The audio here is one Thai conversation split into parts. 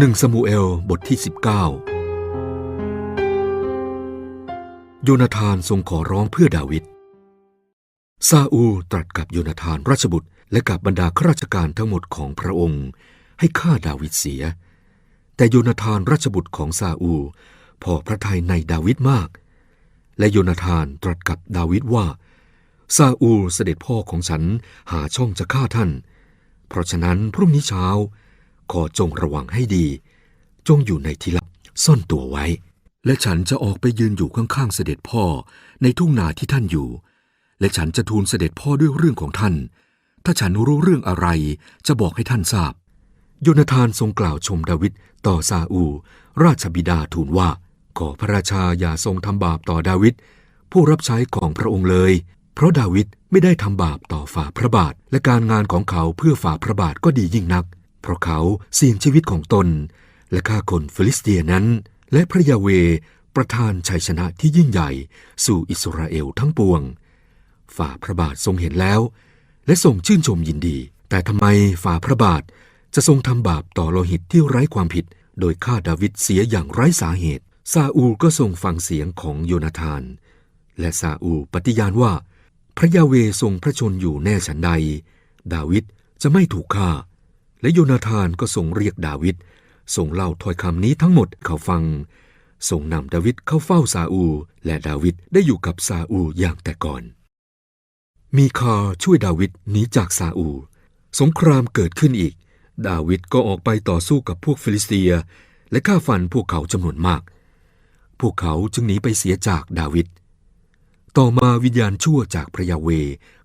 หนึ่งซามูเอลบทที่ 19 โยนาธานทรงขอร้องเพื่อดาวิด ซาอูตรัสกับโยนาธานราชบุตร และกับบรรดาข้าราชการทั้งหมดของพระองค์ ให้ฆ่าดาวิดเสีย แต่โยนาธานราชบุตรของซาอูพอพระทัยในดาวิดมาก และโยนาธานตรัสกับดาวิดว่า ซาอูเสด็จพ่อของฉันหาช่องจะฆ่าท่าน เพราะฉะนั้นพรุ่งนี้เช้า ขอจงระวังให้ดี จงอยู่ในที่ลับซ่อนตัวไว้ และฉันจะออกไปยืนอยู่ข้างๆเสด็จพ่อในทุ่งนาที่ท่านอยู่ และฉันจะทูลเสด็จพ่อด้วยเรื่องของท่าน ถ้าฉันรู้เรื่องอะไรจะบอกให้ท่านทราบ โยนาธานทรงกล่าวชมดาวิดต่อซาอู ราชบิดาทูลว่า ขอพระราชาอย่าทรงทำบาปต่อดาวิดผู้รับใช้ของพระองค์เลย เพราะดาวิดไม่ได้ทำบาปต่อฝ่าพระบาท และการงานของเขาเพื่อฝ่าพระบาทก็ดียิ่งนัก ราะเขาเสี่ยงชีวิตของตน และฆ่าคนฟิลิสเตียนั้น และพระยาเวประทานชัยชนะที่ยิ่งใหญ่สู่อิสราเอลทั้งปวง ฝ่าพระบาททรงเห็นแล้ว และทรงชื่นชมยินดี แต่ทำไมฝ่าพระบาทจะทรงทำบาปต่อโลหิตที่ไร้ความผิด โดยฆ่าดาวิดเสียอย่างไร้สาเหตุ ซาอูลก็ทรงฟังเสียงของโยนาธาน และซาอูลปฏิญาณว่า พระยาเวทรงพระชนอยู่แน่ฉันใด ดาวิดจะไม่ถูกฆ่า และโยนาธานก็ทรงเรียกดาวิดทรงเล่าถ้อยคำนี้ทั้งหมดเขาฟังทรงนำดาวิดเข้าเฝ้าซาอู และดาวิดได้อยู่กับซาอูอย่างแต่ก่อน มีคาช่วยดาวิดหนีจากซาอู สงครามเกิดขึ้นอีก ดาวิดก็ออกไปต่อสู้กับพวกฟิลิสเตีย และฆ่าฟันพวกเขาจำนวนมาก พวกเขาจึงหนีไปเสียจากดาวิดต่อมาวิญญาณชั่วจากพระยาเว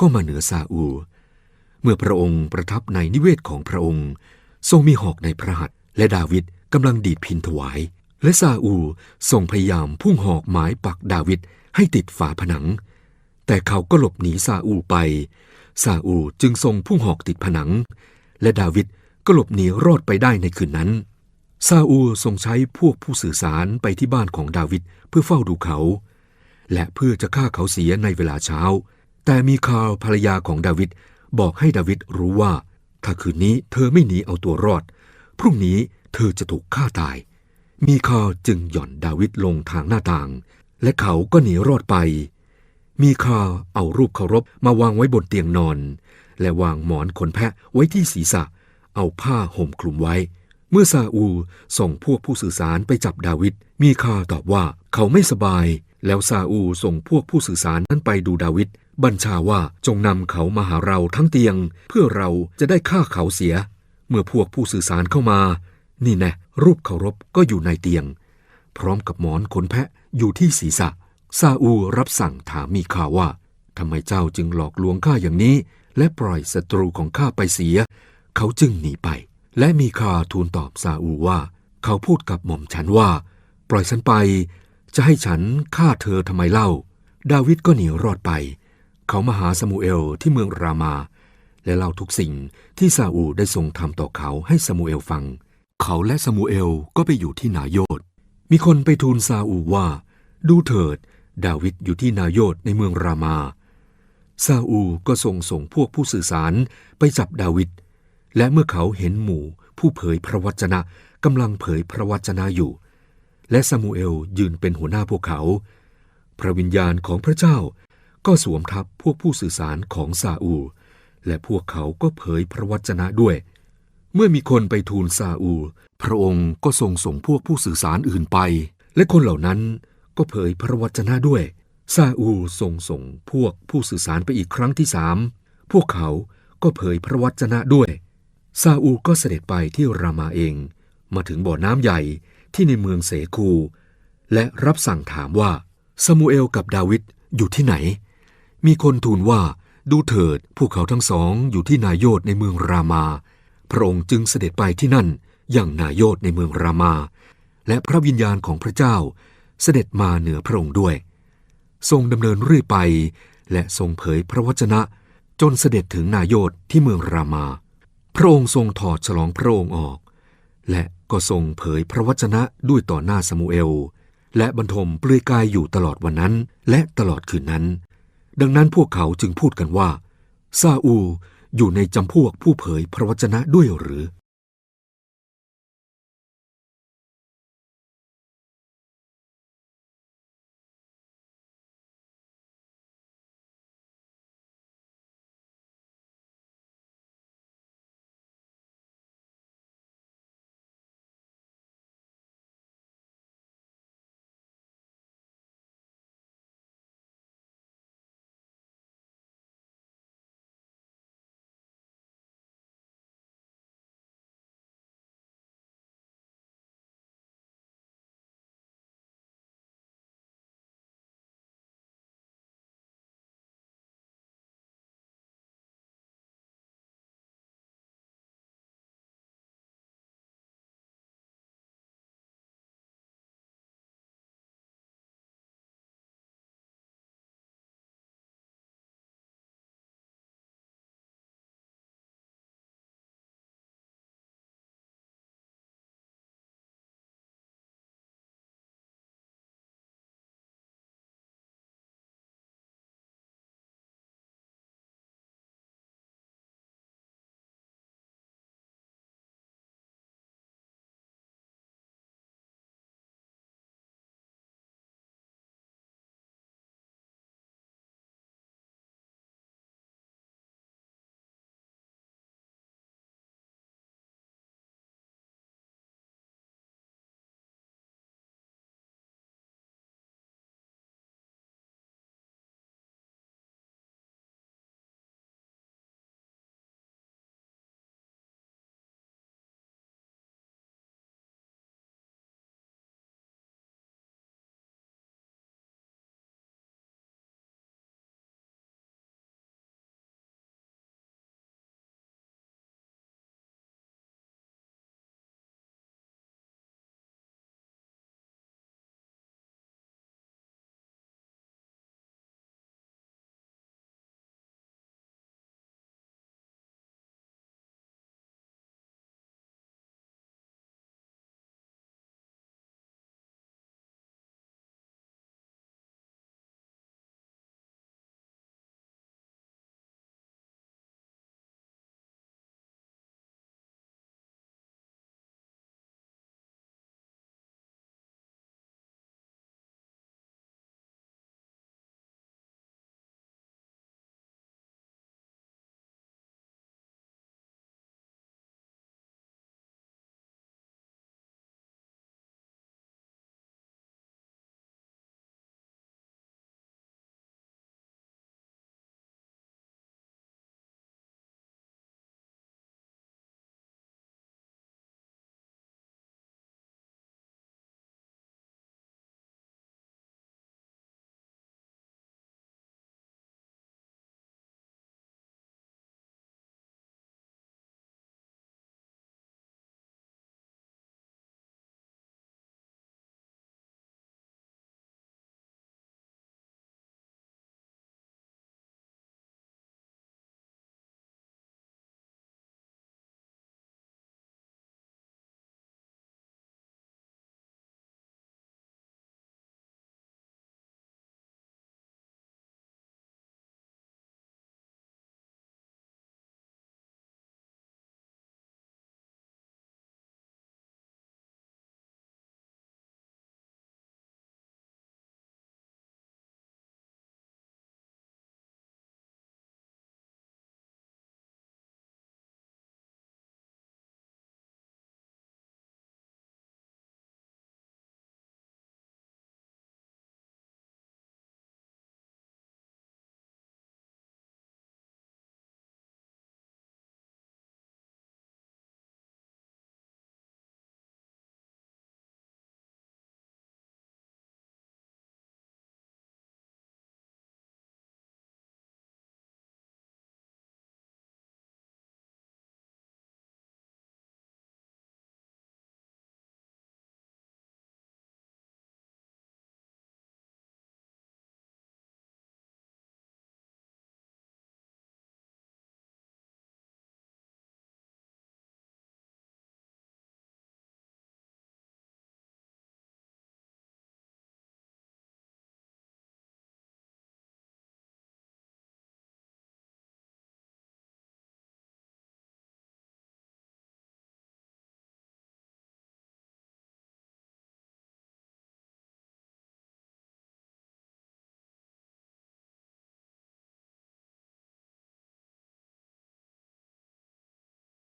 ก็มาเหนือซาอู เมื่อพระองค์ประทับในนิเวศของพระองค์ ทรงมีหอกในพระหัตถ์และดาวิดกำลังดีดพินถวาย และซาอูทรงพยายามพุ่งหอกหมายปักดาวิดให้ติดฝาผนัง แต่เขาก็หลบหนีซาอูไปซาอูจึงทรงพุ่งหอกติดผนัง และดาวิดก็หลบหนีรอดไปได้ในคืนนั้นซาอูทรงใช้พวกผู้สื่อสารไปที่บ้านของดาวิดเพื่อเฝ้าดูเขา และเพื่อจะฆ่าเขาเสียในเวลาเช้า แต่มีคาลภรรยาของดาวิด บอกให้ดาวิดรู้ว่า ถ้าคืนนี้เธอไม่หนีเอาตัวรอด พรุ่งนี้เธอจะถูกฆ่าตาย มีคาจึงหย่อนดาวิดลงทางหน้าต่าง และเขาก็หนีรอดไป มีคาเอารูปเคารพมาวางไว้บนเตียงนอน และวางหมอนขนแพะไว้ที่ศีรษะ เอาผ้าห่มคลุมไว้ เมื่อซาอูส่งพวกผู้สื่อสารไปจับดาวิดมีคาตอบว่าเขาไม่สบาย แล้วซาอูส่งพวกผู้สื่อสารนั้นไปดูดาวิด บัญชาว่าจงนำเขามาหาเราทั้งเตียง เพื่อเราจะได้ฆ่าเขาเสีย เมื่อพวกผู้สื่อสารเข้ามา นี่แน่รูปเคารพก็อยู่ในเตียง พร้อมกับหมอนขนแพะอยู่ที่ศีรษะ ซาอูรับสั่งถามมีคาว่าทำไมเจ้าจึงหลอกลวงข้าอย่างนี้ และปล่อยศัตรูของข้าไปเสีย เขาจึงหนีไป และมีคาทูลตอบซาอูว่า เขาพูดกับหม่อมฉันว่า ปล่อยฉันไป จะให้ฉันฆ่าเธอทำไมเล่า ดาวิดก็หนีรอดไป เขามาหาซามูเอลที่เมืองรามา และเล่าทุกสิ่งที่ซาอูได้ทรงทำต่อเขาให้ซามูเอลฟัง เขาและซามูเอลก็ไปอยู่ที่นาโยธมีคนไปทูลซาอูว่า ดูเถิด ดาวิดอยู่ที่นาโยธในเมืองรามาซาอูก็ทรงส่งพวกผู้สื่อสารไปจับดาวิดและเมื่อเขาเห็นหมู่ผู้เผยพระวจนะกำลังเผยพระวจนะอยู่ และซามูเอลยืนเป็นหัวหน้าพวกเขา พระวิญญาณของพระเจ้า ก็สวมทับพวกผู้สื่อสารของซาอูลและพวกเขาก็เผยพระวจนะด้วย เมื่อมีคนไปทูลซาอูลพระองค์ก็ทรงส่งพวกผู้สื่อสารอื่นไป และคนเหล่านั้นก็เผยพระวจนะด้วย ซาอูลทรงส่งพวกผู้สื่อสารไปอีกครั้งที่สาม พวกเขาก็เผยพระวจนะด้วย ซาอูลก็เสด็จไปที่รามาเอง มาถึงบ่อน้ำใหญ่ที่ในเมืองเสคู และรับสั่งถามว่าซามูเอลกับดาวิดอยู่ที่ไหน มีคนทูลว่าดูเถิดพวกเขาทั้งสองอยู่ที่นายโยธในเมืองรามา พระองค์จึงเสด็จไปที่นั่นอย่างนายโยธในเมืองรามา และพระวิญญาณของพระเจ้าเสด็จมาเหนือพระองค์ด้วย ทรงดำเนินเรื่อยไป และทรงเผยพระวจนะ จนเสด็จถึงนายโยธที่เมืองรามา พระองค์ทรงถอดฉลองพระองค์ออก และก็ทรงเผยพระวจนะด้วยต่อหน้าสมูเอล และบรรทมเปลือยกายอยู่ตลอดวันนั้นและตลอดคืนนั้น ดังนั้นพวกเขาจึงพูดกันว่า ซาอูอยู่ในจำพวกผู้เผยพระวจนะด้วยหรือ